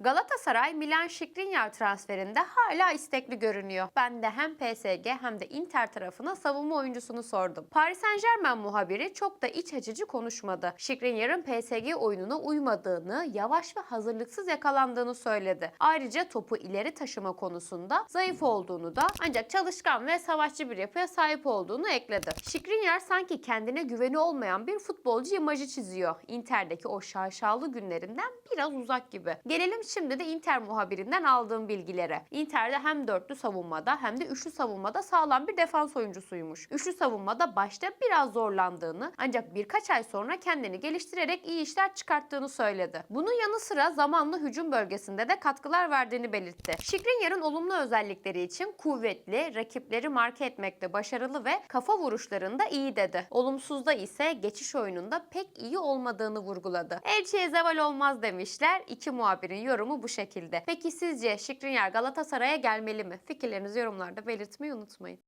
Galatasaray Milan Skriniar transferinde hala istekli görünüyor. Ben de hem PSG hem de Inter tarafına savunma oyuncusunu sordum. Paris Saint Germain muhabiri çok da iç açıcı konuşmadı. Skriniar'ın PSG oyununa uymadığını, yavaş ve hazırlıksız yakalandığını söyledi. Ayrıca topu ileri taşıma konusunda zayıf olduğunu da ancak çalışkan ve savaşçı bir yapıya sahip olduğunu ekledi. Skriniar sanki kendine güveni olmayan bir futbolcu imajı çiziyor. Inter'deki o şaşalı günlerinden biraz uzak gibi. Gelelim şimdi de Inter muhabirinden aldığım bilgilere. Inter'de hem dörtlü savunmada hem de üçlü savunmada sağlam bir defans oyuncusuymuş. Üçlü savunmada başta biraz zorlandığını ancak birkaç ay sonra kendini geliştirerek iyi işler çıkarttığını söyledi. Bunun yanı sıra zamanla hücum bölgesinde de katkılar verdiğini belirtti. Skriniar'ın olumlu özellikleri için kuvvetli, rakipleri marke etmekte başarılı ve kafa vuruşlarında iyi dedi. Olumsuzda ise geçiş oyununda pek iyi olmadığını vurguladı. Elçiye zeval olmaz demişler. İki muhabirin yorumu bu şekilde. Peki sizce Skriniar Galatasaray'a gelmeli mi? Fikirlerinizi yorumlarda belirtmeyi unutmayın.